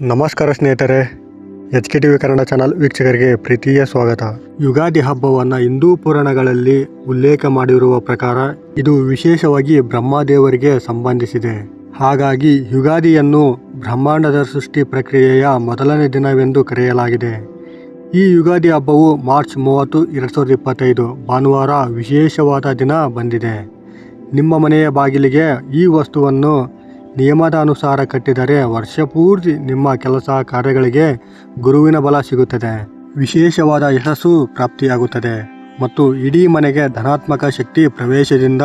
ನಮಸ್ಕಾರ ಸ್ನೇಹಿತರೆ H K T V Kannada channel ವೀಕ್ಷಕರಿಗೆ ಪ್ರೀತಿಯ ಸ್ವಾಗತ. ಯುಗಾದಿ ಹಬ್ಬವನ್ನು ಹಿಂದೂ ಪುರಾಣಗಳಲ್ಲಿ ಉಲ್ಲೇಖ ಮಾಡಿರುವ ಪ್ರಕಾರ ಇದು ವಿಶೇಷವಾಗಿ ಬ್ರಹ್ಮದೇವರಿಗೆ ಸಂಬಂಧಿಸಿದೆ. ಹಾಗಾಗಿ ಯುಗಾದಿಯನ್ನು ಬ್ರಹ್ಮಾಂಡದ ಸೃಷ್ಟಿ ಪ್ರಕ್ರಿಯೆಯ ಮೊದಲನೇ ದಿನವೆಂದು ಕರೆಯಲಾಗಿದೆ. ಈ ಯುಗಾದಿ ಹಬ್ಬವು ಮಾರ್ಚ್ ಮೂವತ್ತು, ಎರಡು ಸಾವಿರದ ಇಪ್ಪತ್ತೈದು ಭಾನುವಾರ ವಿಶೇಷವಾದ ದಿನ ಬಂದಿದೆ. ನಿಮ್ಮ ಮನೆಯ ಬಾಗಿಲಿಗೆ ಈ ವಸ್ತುವನ್ನು ನಿಯಮದ ಅನುಸಾರ ಕಟ್ಟಿದರೆ ವರ್ಷಪೂರ್ತಿ ನಿಮ್ಮ ಕೆಲಸ ಕಾರ್ಯಗಳಿಗೆ ಗುರುವಿನ ಬಲ ಸಿಗುತ್ತದೆ. ವಿಶೇಷವಾದ ಯಶಸ್ಸು ಪ್ರಾಪ್ತಿಯಾಗುತ್ತದೆ. ಮತ್ತು ಇಡೀ ಮನೆಗೆ ಧನಾತ್ಮಕ ಶಕ್ತಿ ಪ್ರವೇಶದಿಂದ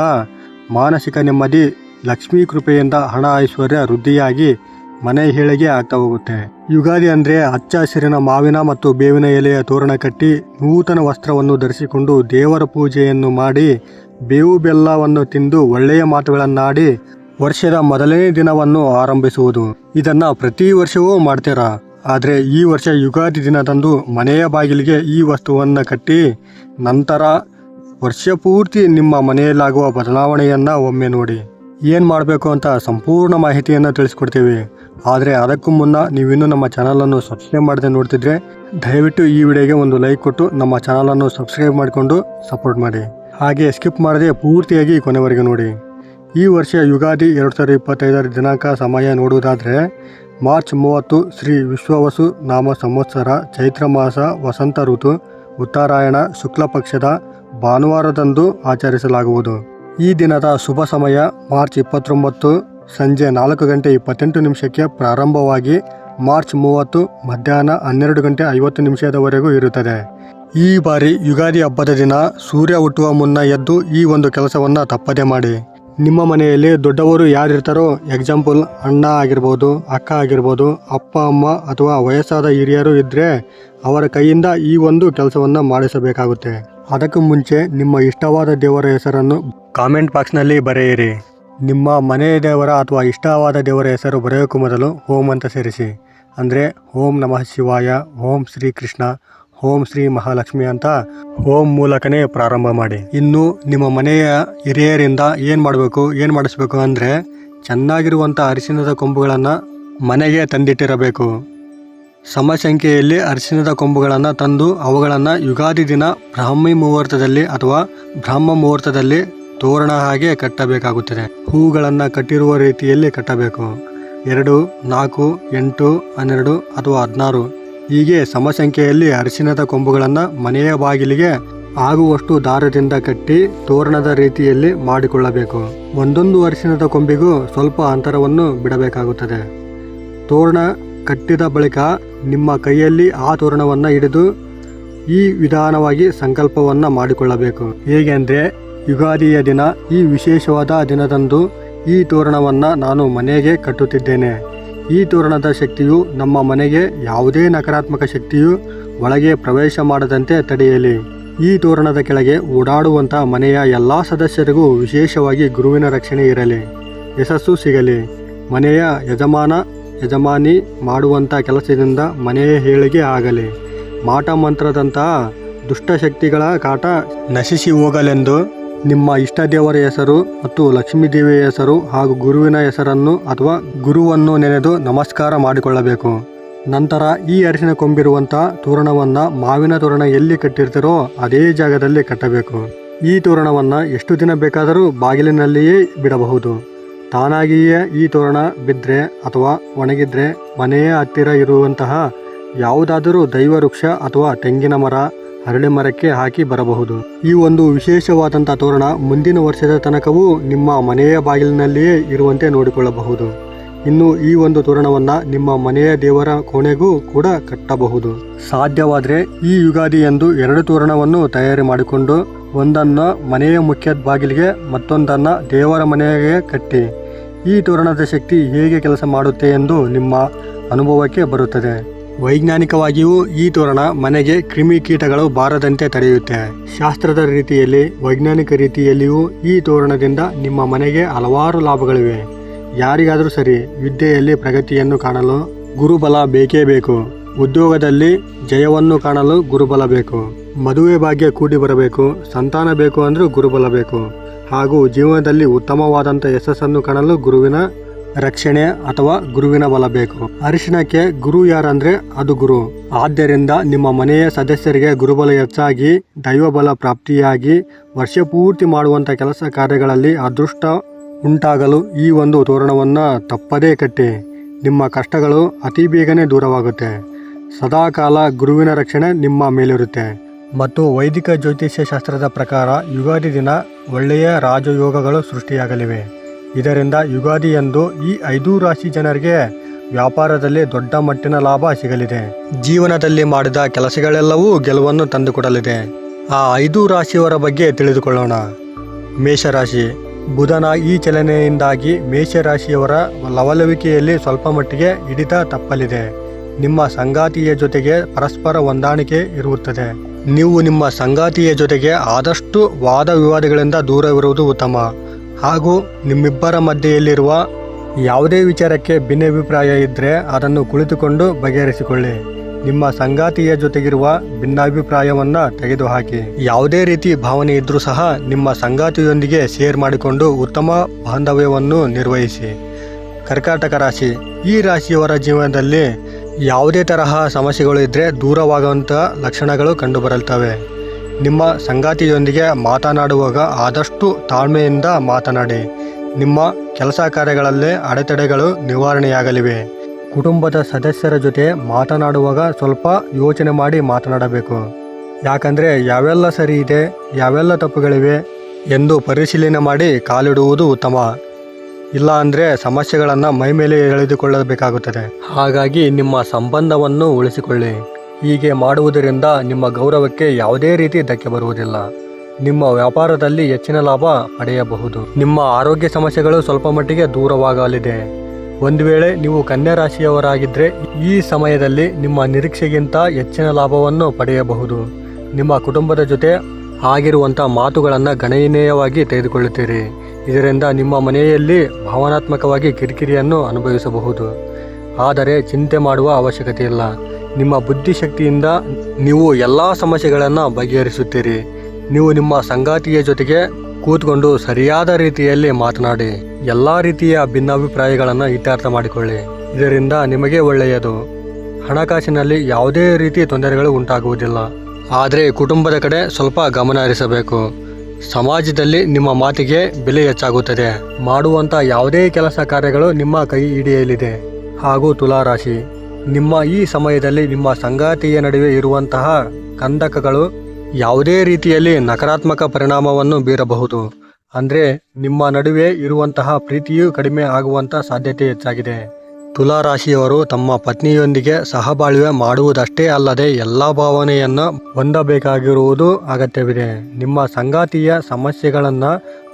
ಮಾನಸಿಕ ನೆಮ್ಮದಿ, ಲಕ್ಷ್ಮೀ ಕೃಪೆಯಿಂದ ಹಣ ಐಶ್ವರ್ಯ ವೃದ್ಧಿಯಾಗಿ ಮನೆ ಹೇಳಿಗೆ ಆಗ್ತಾ ಹೋಗುತ್ತೆ. ಯುಗಾದಿ ಅಂದರೆ ಹಚ್ಚ ಹಸಿರಿನ ಮಾವಿನ ಮತ್ತು ಬೇವಿನ ಎಲೆಯ ತೋರಣ ಕಟ್ಟಿ ನೂತನ ವಸ್ತ್ರವನ್ನು ಧರಿಸಿಕೊಂಡು ದೇವರ ಪೂಜೆಯನ್ನು ಮಾಡಿ ಬೇವು ಬೆಲ್ಲವನ್ನು ತಿಂದು ಒಳ್ಳೆಯ ಮಾತುಗಳನ್ನಾಡಿ ವರ್ಷದ ಮೊದಲನೇ ದಿನವನ್ನು ಆರಂಭಿಸುವುದು. ಇದನ್ನ ಪ್ರತಿ ವರ್ಷವೂ ಮಾಡ್ತೀರಾ? ಆದರೆ ಈ ವರ್ಷ ಯುಗಾದಿ ದಿನದಂದು ಮನೆಯ ಬಾಗಿಲಿಗೆ ಈ ವಸ್ತುವನ್ನು ಕಟ್ಟಿ, ನಂತರ ವರ್ಷ ಪೂರ್ತಿ ನಿಮ್ಮ ಮನೆಯಲ್ಲಾಗುವ ಬದಲಾವಣೆಯನ್ನು ಒಮ್ಮೆ ನೋಡಿ. ಏನು ಮಾಡಬೇಕು ಅಂತ ಸಂಪೂರ್ಣ ಮಾಹಿತಿಯನ್ನು ತಿಳಿಸ್ಕೊಡ್ತೀವಿ. ಆದರೆ ಅದಕ್ಕೂ ಮುನ್ನ ನೀವಿನ್ನೂ ನಮ್ಮ ಚಾನಲನ್ನು ಸಬ್ಸ್ಕ್ರೈಬ್ ಮಾಡದೆ ನೋಡ್ತಿದ್ರೆ, ದಯವಿಟ್ಟು ಈ ವಿಡಿಯೋಗೆ ಒಂದು ಲೈಕ್ ಕೊಟ್ಟು ನಮ್ಮ ಚಾನಲನ್ನು ಸಬ್ಸ್ಕ್ರೈಬ್ ಮಾಡಿಕೊಂಡು ಸಪೋರ್ಟ್ ಮಾಡಿ. ಹಾಗೆ ಸ್ಕಿಪ್ ಮಾಡದೆ ಪೂರ್ತಿಯಾಗಿ ಕೊನೆವರೆಗೆ ನೋಡಿ. ಈ ವರ್ಷ ಯುಗಾದಿ ಎರಡು ಸಾವಿರದ ಇಪ್ಪತ್ತೈದರ ದಿನಾಂಕ ಸಮಯ ನೋಡುವುದಾದರೆ, ಮಾರ್ಚ್ ಮೂವತ್ತು ಶ್ರೀ ವಿಶ್ವವಸು ನಾಮ ಸಂವತ್ಸರ, ಚೈತ್ರ ಮಾಸ, ವಸಂತ ಋತು, ಉತ್ತರಾಯಣ, ಶುಕ್ಲ ಪಕ್ಷದ ಭಾನುವಾರದಂದು ಆಚರಿಸಲಾಗುವುದು. ಈ ದಿನದ ಶುಭ ಸಮಯ ಮಾರ್ಚ್ ಇಪ್ಪತ್ತೊಂಬತ್ತು, ಸಂಜೆ ನಾಲ್ಕು ಗಂಟೆ ಇಪ್ಪತ್ತೆಂಟು ನಿಮಿಷಕ್ಕೆ ಪ್ರಾರಂಭವಾಗಿ ಮಾರ್ಚ್ ಮೂವತ್ತು, ಮಧ್ಯಾಹ್ನ ಹನ್ನೆರಡು ಗಂಟೆ ಐವತ್ತು ನಿಮಿಷದವರೆಗೂ ಇರುತ್ತದೆ. ಈ ಬಾರಿ ಯುಗಾದಿ ಹಬ್ಬದ ದಿನ ಸೂರ್ಯ ಹುಟ್ಟುವ ಮುನ್ನ ಎದ್ದು ಈ ಒಂದು ಕೆಲಸವನ್ನು ತಪ್ಪದೆ ಮಾಡಿ. ನಿಮ್ಮ ಮನೆಯಲ್ಲಿ ದೊಡ್ಡವರು ಯಾರಿರ್ತಾರೋ ಎಕ್ಸಾಂಪಲ್ ಅಣ್ಣ ಆಗಿರ್ಬೋದು, ಅಕ್ಕ ಆಗಿರ್ಬೋದು, ಅಪ್ಪ, ಅಮ್ಮ ಅಥವಾ ವಯಸ್ಸಾದ ಹಿರಿಯರು ಇದ್ದರೆ ಅವರ ಕೈಯಿಂದ ಈ ಒಂದು ಕೆಲಸವನ್ನು ಮಾಡಿಸಬೇಕಾಗುತ್ತೆ. ಅದಕ್ಕೂ ಮುಂಚೆ ನಿಮ್ಮ ಇಷ್ಟವಾದ ದೇವರ ಹೆಸರನ್ನು ಕಾಮೆಂಟ್ ಬಾಕ್ಸ್ನಲ್ಲಿ ಬರೆಯಿರಿ. ನಿಮ್ಮ ಮನೆಯ ದೇವರ ಅಥವಾ ಇಷ್ಟವಾದ ದೇವರ ಹೆಸರು ಬರೆಯೋಕ್ಕೂ ಮೊದಲು ಹೋಮ್ ಅಂತ ಸೇರಿಸಿ. ಅಂದರೆ, ಓಂ ನಮಃ ಶಿವಾಯ, ಓಂ ಶ್ರೀ ಕೃಷ್ಣ ಓಂ ಶ್ರೀ ಮಹಾಲಕ್ಷ್ಮಿ ಅಂತ ಓಂ ಮೂಲಕನೇ ಪ್ರಾರಂಭ ಮಾಡಿ. ಇನ್ನು ನಿಮ್ಮ ಮನೆಯ ಹಿರಿಯರಿಂದ ಏನು ಮಾಡಬೇಕು, ಏನು ಮಾಡಿಸ್ಬೇಕು ಅಂದರೆ ಚೆನ್ನಾಗಿರುವಂಥ ಅರಿಶಿಣದ ಕೊಂಬುಗಳನ್ನು ಮನೆಗೆ ತಂದಿಟ್ಟಿರಬೇಕು. ಸಮ ಸಂಖ್ಯೆಯಲ್ಲಿ ಅರಿಶಿಣದ ಕೊಂಬುಗಳನ್ನು ತಂದು ಅವುಗಳನ್ನು ಯುಗಾದಿ ದಿನ ಬ್ರಾಹ್ಮಿ ಮುಹೂರ್ತದಲ್ಲಿ ಅಥವಾ ಬ್ರಹ್ಮ ಮುಹೂರ್ತದಲ್ಲಿ ತೋರಣ ಹಾಗೆ ಕಟ್ಟಬೇಕಾಗುತ್ತದೆ. ಹೂಗಳನ್ನು ಕಟ್ಟಿರುವ ರೀತಿಯಲ್ಲಿ ಕಟ್ಟಬೇಕು. ಎರಡು, ನಾಲ್ಕು, ಎಂಟು, ಹನ್ನೆರಡು ಅಥವಾ ಹದಿನಾರು. ಹೀಗೆ ಸಮ ಸಂಖ್ಯೆಯಲ್ಲಿ ಅರಿಶಿಣದ ಕೊಂಬುಗಳನ್ನು ಮನೆಯ ಬಾಗಿಲಿಗೆ ಆಗುವಷ್ಟು ದಾರದಿಂದ ಕಟ್ಟಿ ತೋರಣದ ರೀತಿಯಲ್ಲಿ ಮಾಡಿಕೊಳ್ಳಬೇಕು. ಒಂದೊಂದು ಅರಿಶಿಣದ ಕೊಂಬಿಗೂ ಸ್ವಲ್ಪ ಅಂತರವನ್ನು ಬಿಡಬೇಕಾಗುತ್ತದೆ. ತೋರಣ ಕಟ್ಟಿದ ಬಳಿಕ ನಿಮ್ಮ ಕೈಯಲ್ಲಿ ಆ ತೋರಣವನ್ನು ಹಿಡಿದು ಈ ವಿಧಾನವಾಗಿ ಸಂಕಲ್ಪವನ್ನು ಮಾಡಿಕೊಳ್ಳಬೇಕು. ಹೇಗೆಂದರೆ, ಯುಗಾದಿಯ ದಿನ ಈ ವಿಶೇಷವಾದ ದಿನದಂದು ಈ ತೋರಣವನ್ನು ನಾನು ಮನೆಗೆ ಕಟ್ಟುತ್ತಿದ್ದೇನೆ. ಈ ತೋರಣದ ಶಕ್ತಿಯು ನಮ್ಮ ಮನೆಗೆ ಯಾವುದೇ ನಕಾರಾತ್ಮಕ ಶಕ್ತಿಯು ಒಳಗೆ ಪ್ರವೇಶ ಮಾಡದಂತೆ ತಡೆಯಲಿ. ಈ ತೋರಣದ ಕೆಳಗೆ ಓಡಾಡುವಂಥ ಮನೆಯ ಎಲ್ಲ ಸದಸ್ಯರಿಗೂ ವಿಶೇಷವಾಗಿ ಗುರುವಿನ ರಕ್ಷಣೆ ಇರಲಿ. ಯಶಸ್ಸು ಸಿಗಲಿ. ಮನೆಯ ಯಜಮಾನ, ಯಜಮಾನಿ ಮಾಡುವಂಥ ಕೆಲಸದಿಂದ ಮನೆಯ ಹೇಳಿಗೆ ಆಗಲಿ. ಮಾಟ ಮಂತ್ರದಂತಹ ದುಷ್ಟಶಕ್ತಿಗಳ ಕಾಟ ನಶಿಸಿ ಹೋಗಲೆಂದು ನಿಮ್ಮ ಇಷ್ಟ ದೇವರ ಹೆಸರು ಮತ್ತು ಲಕ್ಷ್ಮೀ ದೇವಿಯ ಹೆಸರು ಹಾಗೂ ಗುರುವಿನ ಹೆಸರನ್ನು ಅಥವಾ ಗುರುವನ್ನು ನೆನೆದು ನಮಸ್ಕಾರ ಮಾಡಿಕೊಳ್ಳಬೇಕು. ನಂತರ ಈ ಅರಿಶಿನ ಕೊಂಬಿರುವಂಥ ತೋರಣವನ್ನು ಮಾವಿನ ತೋರಣ ಎಲ್ಲಿ ಕಟ್ಟಿರ್ತೀರೋ ಅದೇ ಜಾಗದಲ್ಲಿ ಕಟ್ಟಬೇಕು. ಈ ತೋರಣವನ್ನು ಎಷ್ಟು ದಿನ ಬೇಕಾದರೂ ಬಾಗಿಲಿನಲ್ಲಿಯೇ ಬಿಡಬಹುದು. ತಾನಾಗಿಯೇ ಈ ತೋರಣ ಬಿದ್ದರೆ ಅಥವಾ ಒಣಗಿದ್ರೆ ಮನೆಯ ಹತ್ತಿರ ಇರುವಂತಹ ಯಾವುದಾದರೂ ದೈವ ವೃಕ್ಷ ಅಥವಾ ತೆಂಗಿನ ಮರ ಹರಳೆ ಮರಕ್ಕೆ ಹಾಕಿ ಬರಬಹುದು. ಈ ಒಂದು ವಿಶೇಷವಾದಂಥ ತೋರಣ ಮುಂದಿನ ವರ್ಷದ ತನಕವೂ ನಿಮ್ಮ ಮನೆಯ ಬಾಗಿಲಿನಲ್ಲಿಯೇ ಇರುವಂತೆ ನೋಡಿಕೊಳ್ಳಬಹುದು. ಇನ್ನು ಈ ಒಂದು ತೋರಣವನ್ನು ನಿಮ್ಮ ಮನೆಯ ದೇವರ ಕೋಣೆಗೂ ಕೂಡ ಕಟ್ಟಬಹುದು. ಸಾಧ್ಯವಾದರೆ ಈ ಯುಗಾದಿ ಎಂದು ಎರಡು ತೋರಣವನ್ನು ತಯಾರಿ ಮಾಡಿಕೊಂಡು ಒಂದನ್ನು ಮನೆಯ ಮುಖ್ಯ ಬಾಗಿಲಿಗೆ ಮತ್ತೊಂದನ್ನು ದೇವರ ಮನೆಗೆ ಕಟ್ಟಿ. ಈ ತೋರಣದ ಶಕ್ತಿ ಹೇಗೆ ಕೆಲಸ ಮಾಡುತ್ತೆ ಎಂದು ನಿಮ್ಮ ಅನುಭವಕ್ಕೆ ಬರುತ್ತದೆ. ವೈಜ್ಞಾನಿಕವಾಗಿಯೂ ಈ ತೋರಣ ಮನೆಗೆ ಕ್ರಿಮಿಕೀಟಗಳು ಬಾರದಂತೆ ತಡೆಯುತ್ತೆ. ಶಾಸ್ತ್ರದ ರೀತಿಯಲ್ಲಿ, ವೈಜ್ಞಾನಿಕ ರೀತಿಯಲ್ಲಿಯೂ ಈ ತೋರಣದಿಂದ ನಿಮ್ಮ ಮನೆಗೆ ಹಲವಾರು ಲಾಭಗಳಿವೆ. ಯಾರಿಗಾದರೂ ಸರಿ ವಿದ್ಯೆಯಲ್ಲಿ ಪ್ರಗತಿಯನ್ನು ಕಾಣಲು ಗುರುಬಲ ಬೇಕೇ ಬೇಕು. ಉದ್ಯೋಗದಲ್ಲಿ ಜಯವನ್ನು ಕಾಣಲು ಗುರುಬಲ ಬೇಕು. ಮದುವೆ ಭಾಗ್ಯ ಕೂಡಿ ಬರಬೇಕು, ಸಂತಾನ ಬೇಕು ಅಂದರೂ ಗುರುಬಲ ಬೇಕು. ಹಾಗೂ ಜೀವನದಲ್ಲಿ ಉತ್ತಮವಾದಂಥ ಯಶಸ್ಸನ್ನು ಕಾಣಲು ಗುರುವಿನ ರಕ್ಷಣೆ ಅಥವಾ ಗುರುವಿನ ಬಲ ಬೇಕು. ಅರಿಶಿಣಕ್ಕೆ ಗುರು ಯಾರಂದ್ರೆ ಅದು ಗುರು. ಆದ್ದರಿಂದ ನಿಮ್ಮ ಮನೆಯ ಸದಸ್ಯರಿಗೆ ಗುರುಬಲ ಹೆಚ್ಚಾಗಿ, ದೈವಬಲ ಪ್ರಾಪ್ತಿಯಾಗಿ, ವರ್ಷ ಪೂರ್ತಿ ಮಾಡುವಂತ ಕೆಲಸ ಕಾರ್ಯಗಳಲ್ಲಿ ಅದೃಷ್ಟ ಉಂಟಾಗಲು ಈ ಒಂದು ತೋರಣವನ್ನ ತಪ್ಪದೇ ಕಟ್ಟಿ. ನಿಮ್ಮ ಕಷ್ಟಗಳು ಅತಿ ಬೇಗನೆ ದೂರವಾಗುತ್ತೆ. ಸದಾಕಾಲ ಗುರುವಿನ ರಕ್ಷಣೆ ನಿಮ್ಮ ಮೇಲಿರುತ್ತೆ. ಮತ್ತು ವೈದಿಕ ಜ್ಯೋತಿಷ್ಯ ಶಾಸ್ತ್ರದ ಪ್ರಕಾರ ಯುಗಾದಿ ದಿನ ಒಳ್ಳೆಯ ರಾಜಯೋಗಗಳು ಸೃಷ್ಟಿಯಾಗಲಿವೆ. ಇದರಿಂದ ಯುಗಾದಿಯಂದು ಈ ಐದು ರಾಶಿ ಜನರಿಗೆ ವ್ಯಾಪಾರದಲ್ಲಿ ದೊಡ್ಡ ಮಟ್ಟಿನ ಲಾಭ ಸಿಗಲಿದೆ. ಜೀವನದಲ್ಲಿ ಮಾಡಿದ ಕೆಲಸಗಳೆಲ್ಲವೂ ಗೆಲುವನ್ನು ತಂದುಕೊಡಲಿದೆ. ಆ ಐದು ರಾಶಿಯವರ ಬಗ್ಗೆ ತಿಳಿದುಕೊಳ್ಳೋಣ. ಮೇಷರಾಶಿ. ಬುಧನ ಈ ಚಲನೆಯಿಂದಾಗಿ ಮೇಷರಾಶಿಯವರ ಲವಲವಿಕೆಯಲ್ಲಿ ಸ್ವಲ್ಪ ಮಟ್ಟಿಗೆ ಹಿಡಿತ ತಪ್ಪಲಿದೆ. ನಿಮ್ಮ ಸಂಗಾತಿಯ ಜೊತೆಗೆ ಪರಸ್ಪರ ಹೊಂದಾಣಿಕೆ ಇರುತ್ತದೆ. ನೀವು ನಿಮ್ಮ ಸಂಗಾತಿಯ ಜೊತೆಗೆ ಆದಷ್ಟು ವಾದ ವಿವಾದಗಳಿಂದ ದೂರವಿರುವುದು ಉತ್ತಮ. ಹಾಗೂ ನಿಮ್ಮಿಬ್ಬರ ಮಧ್ಯೆಯಲ್ಲಿರುವ ಯಾವುದೇ ವಿಚಾರಕ್ಕೆ ಭಿನ್ನಾಭಿಪ್ರಾಯ ಇದ್ದರೆ ಅದನ್ನು ಕುಳಿತುಕೊಂಡು ಬಗೆಹರಿಸಿಕೊಳ್ಳಿ. ನಿಮ್ಮ ಸಂಗಾತಿಯ ಜೊತೆಗಿರುವ ಭಿನ್ನಾಭಿಪ್ರಾಯವನ್ನು ತೆಗೆದುಹಾಕಿ. ಯಾವುದೇ ರೀತಿ ಭಾವನೆ ಇದ್ದರೂ ಸಹ ನಿಮ್ಮ ಸಂಗಾತಿಯೊಂದಿಗೆ ಶೇರ್ ಮಾಡಿಕೊಂಡು ಉತ್ತಮ ಬಾಂಧವ್ಯವನ್ನು ನಿರ್ವಹಿಸಿ. ಕರ್ಕಾಟಕ ರಾಶಿ. ಈ ರಾಶಿಯವರ ಜೀವನದಲ್ಲಿ ಯಾವುದೇ ತರಹ ಸಮಸ್ಯೆಗಳು ಇದ್ದರೆ ದೂರವಾಗುವಂಥ ಲಕ್ಷಣಗಳು ಕಂಡುಬರುತ್ತವೆ ನಿಮ್ಮ ಸಂಗಾತಿಯೊಂದಿಗೆ ಮಾತನಾಡುವಾಗ ಆದಷ್ಟು ತಾಳ್ಮೆಯಿಂದ ಮಾತನಾಡಿ. ನಿಮ್ಮ ಕೆಲಸ ಕಾರ್ಯಗಳಲ್ಲಿ ಅಡೆತಡೆಗಳು ನಿವಾರಣೆಯಾಗಲಿವೆ. ಕುಟುಂಬದ ಸದಸ್ಯರ ಜೊತೆ ಮಾತನಾಡುವಾಗ ಸ್ವಲ್ಪ ಯೋಚನೆ ಮಾಡಿ ಮಾತನಾಡಬೇಕು. ಯಾಕಂದರೆ ಯಾವೆಲ್ಲ ಸರಿ ಇದೆ, ಯಾವೆಲ್ಲ ತಪ್ಪುಗಳಿವೆ ಎಂದು ಪರಿಶೀಲನೆ ಮಾಡಿ ಕಾಲಿಡುವುದು ಉತ್ತಮ. ಇಲ್ಲ ಅಂದರೆ ಸಮಸ್ಯೆಗಳನ್ನು ಮೈಮೇಲೆ ಎಳೆದುಕೊಳ್ಳಬೇಕಾಗುತ್ತದೆ. ಹಾಗಾಗಿ ನಿಮ್ಮ ಸಂಬಂಧವನ್ನು ಉಳಿಸಿಕೊಳ್ಳಿ. ಹೀಗೆ ಮಾಡುವುದರಿಂದ ನಿಮ್ಮ ಗೌರವಕ್ಕೆ ಯಾವುದೇ ರೀತಿ ಧಕ್ಕೆ ಬರುವುದಿಲ್ಲ. ನಿಮ್ಮ ವ್ಯಾಪಾರದಲ್ಲಿ ಹೆಚ್ಚಿನ ಲಾಭ ಪಡೆಯಬಹುದು. ನಿಮ್ಮ ಆರೋಗ್ಯ ಸಮಸ್ಯೆಗಳು ಸ್ವಲ್ಪ ಮಟ್ಟಿಗೆ ದೂರವಾಗಲಿದೆ. ಒಂದು ವೇಳೆ ನೀವು ಕನ್ಯಾ ರಾಶಿಯವರಾಗಿದ್ದರೆ ಈ ಸಮಯದಲ್ಲಿ ನಿಮ್ಮ ನಿರೀಕ್ಷೆಗಿಂತ ಹೆಚ್ಚಿನ ಲಾಭವನ್ನು ಪಡೆಯಬಹುದು. ನಿಮ್ಮ ಕುಟುಂಬದ ಜೊತೆ ಆಗಿರುವಂಥ ಮಾತುಗಳನ್ನು ಗಣನೀಯವಾಗಿ ತೆಗೆದುಕೊಳ್ಳುತ್ತೀರಿ. ಇದರಿಂದ ನಿಮ್ಮ ಮನೆಯಲ್ಲಿ ಭಾವನಾತ್ಮಕವಾಗಿ ಕಿರಿಕಿರಿಯನ್ನು ಅನುಭವಿಸಬಹುದು. ಆದರೆ ಚಿಂತೆ ಮಾಡುವ ಅವಶ್ಯಕತೆ ಇಲ್ಲ ನಿಮ್ಮ ಬುದ್ಧಿಶಕ್ತಿಯಿಂದ ನೀವು ಎಲ್ಲ ಸಮಸ್ಯೆಗಳನ್ನು ಬಗೆಹರಿಸುತ್ತೀರಿ. ನೀವು ನಿಮ್ಮ ಸಂಗಾತಿಯ ಜೊತೆಗೆ ಕೂತ್ಕೊಂಡು ಸರಿಯಾದ ರೀತಿಯಲ್ಲಿ ಮಾತನಾಡಿ, ಎಲ್ಲ ರೀತಿಯ ಭಿನ್ನಾಭಿಪ್ರಾಯಗಳನ್ನು ಇತ್ಯರ್ಥ ಮಾಡಿಕೊಳ್ಳಿ. ಇದರಿಂದ ನಿಮಗೆ ಒಳ್ಳೆಯದು. ಹಣಕಾಸಿನಲ್ಲಿ ಯಾವುದೇ ರೀತಿ ತೊಂದರೆಗಳು ಉಂಟಾಗುವುದಿಲ್ಲ. ಆದರೆ ಕುಟುಂಬದ ಕಡೆ ಸ್ವಲ್ಪ ಗಮನ ಹರಿಸಬೇಕು. ಸಮಾಜದಲ್ಲಿ ನಿಮ್ಮ ಮಾತಿಗೆ ಬೆಲೆ ಹೆಚ್ಚಾಗುತ್ತದೆ. ಮಾಡುವಂಥ ಯಾವುದೇ ಕೆಲಸ ಕಾರ್ಯಗಳು ನಿಮ್ಮ ಕೈ ಹಿಡಿಯಲಿದೆ. ಹಾಗೂ ತುಲಾರಾಶಿ. ನಿಮ್ಮ ಈ ಸಮಯದಲ್ಲಿ ನಿಮ್ಮ ಸಂಗಾತಿಯ ನಡುವೆ ಇರುವಂತಹ ಕಂದಕಗಳು ಯಾವುದೇ ರೀತಿಯಲ್ಲಿ ನಕಾರಾತ್ಮಕ ಪರಿಣಾಮವನ್ನು ಬೀರಬಹುದು. ಅಂದರೆ ನಿಮ್ಮ ನಡುವೆ ಇರುವಂತಹ ಪ್ರೀತಿಯು ಕಡಿಮೆ ಆಗುವಂಥ ಸಾಧ್ಯತೆ ಹೆಚ್ಚಾಗಿದೆ. ತುಲಾ ರಾಶಿಯವರು ತಮ್ಮ ಪತ್ನಿಯೊಂದಿಗೆ ಸಹಬಾಳ್ವೆ ಮಾಡುವುದಷ್ಟೇ ಅಲ್ಲದೆ ಎಲ್ಲ ಭಾವನೆಯನ್ನು ಹೊಂದಬೇಕಾಗಿರುವುದು ಅಗತ್ಯವಿದೆ. ನಿಮ್ಮ ಸಂಗಾತಿಯ ಸಮಸ್ಯೆಗಳನ್ನು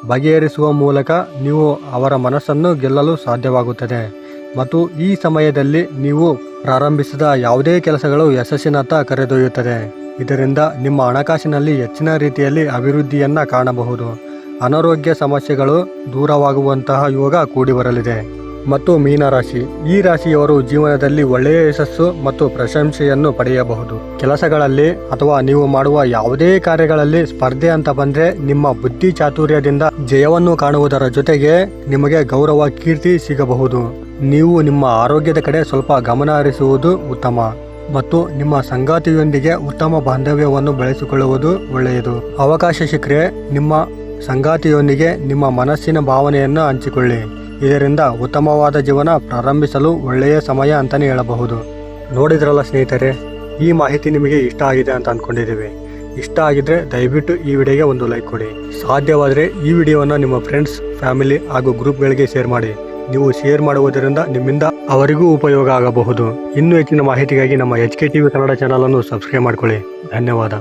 ಬಗೆಹರಿಸುವ ಮೂಲಕ ನೀವು ಅವರ ಮನಸ್ಸನ್ನು ಗೆಲ್ಲಲು ಸಾಧ್ಯವಾಗುತ್ತದೆ. ಮತ್ತು ಈ ಸಮಯದಲ್ಲಿ ನೀವು ಪ್ರಾರಂಭಿಸಿದ ಯಾವುದೇ ಕೆಲಸಗಳು ಯಶಸ್ಸಿನತ್ತ ಕರೆದೊಯ್ಯುತ್ತದೆ. ಇದರಿಂದ ನಿಮ್ಮ ಹಣಕಾಸಿನಲ್ಲಿ ಹೆಚ್ಚಿನ ರೀತಿಯಲ್ಲಿ ಅಭಿವೃದ್ಧಿಯನ್ನು ಕಾಣಬಹುದು. ಅನಾರೋಗ್ಯ ಸಮಸ್ಯೆಗಳು ದೂರವಾಗುವಂತಹ ಯೋಗ ಕೂಡಿ ಬರಲಿದೆ ಮತ್ತು ಮೀನರಾಶಿ. ಈ ರಾಶಿಯವರು ಜೀವನದಲ್ಲಿ ಒಳ್ಳೆಯ ಯಶಸ್ಸು ಮತ್ತು ಪ್ರಶಂಸೆಯನ್ನು ಪಡೆಯಬಹುದು. ಕೆಲಸಗಳಲ್ಲಿ ಅಥವಾ ನೀವು ಮಾಡುವ ಯಾವುದೇ ಕಾರ್ಯಗಳಲ್ಲಿ ಸ್ಪರ್ಧೆ ಅಂತ ಬಂದ್ರೆ ನಿಮ್ಮ ಬುದ್ಧಿ ಚಾತುರ್ಯದಿಂದ ಜಯವನ್ನು ಕಾಣುವುದರ ಜೊತೆಗೆ ನಿಮಗೆ ಗೌರವ, ಕೀರ್ತಿ ಸಿಗಬಹುದು. ನೀವು ನಿಮ್ಮ ಆರೋಗ್ಯದ ಕಡೆ ಸ್ವಲ್ಪ ಗಮನ ಹರಿಸುವುದು ಉತ್ತಮ ಮತ್ತು ನಿಮ್ಮ ಸಂಗಾತಿಯೊಂದಿಗೆ ಉತ್ತಮ ಬಾಂಧವ್ಯವನ್ನು ಬೆಳೆಸಿಕೊಳ್ಳುವುದು ಒಳ್ಳೆಯದು. ಅವಕಾಶ ಸಿಕ್ಕರೆ ನಿಮ್ಮ ಸಂಗಾತಿಯೊಂದಿಗೆ ನಿಮ್ಮ ಮನಸ್ಸಿನ ಭಾವನೆಯನ್ನು ಹಂಚಿಕೊಳ್ಳಿ. ಇದರಿಂದ ಉತ್ತಮವಾದ ಜೀವನ ಪ್ರಾರಂಭಿಸಲು ಒಳ್ಳೆಯ ಸಮಯ ಅಂತಲೇ ಹೇಳಬಹುದು. ನೋಡಿದ್ರಲ್ಲ ಸ್ನೇಹಿತರೆ, ಈ ಮಾಹಿತಿ ನಿಮಗೆ ಇಷ್ಟ ಆಗಿದೆ ಅಂತ ಅಂದ್ಕೊಂಡಿದ್ದೀವಿ ಇಷ್ಟ ಆಗಿದ್ರೆ ದಯವಿಟ್ಟು ಈ ವಿಡಿಯೋಗೆ ಒಂದು ಲೈಕ್ ಕೊಡಿ. ಸಾಧ್ಯವಾದರೆ ಈ ವಿಡಿಯೋವನ್ನು ನಿಮ್ಮ ಫ್ರೆಂಡ್ಸ್, ಫ್ಯಾಮಿಲಿ ಹಾಗೂ ಗ್ರೂಪ್ಗಳಿಗೆ ಶೇರ್ ಮಾಡಿ. ನೀವು ಶೇರ್ ಮಾಡುವುದರಿಂದ ನಿಮ್ಮಿಂದ ಅವರಿಗೂ ಉಪಯೋಗ ಆಗಬಹುದು. ಇನ್ನೂ ಹೆಚ್ಚಿನ ಮಾಹಿತಿಗಾಗಿ ನಮ್ಮ ಎಚ್ ಕೆ ಟಿವಿ ಕನ್ನಡ ಚಾನಲನ್ನು ಸಬ್ಸ್ಕ್ರೈಬ್ ಮಾಡಿಕೊಳ್ಳಿ. ಧನ್ಯವಾದ.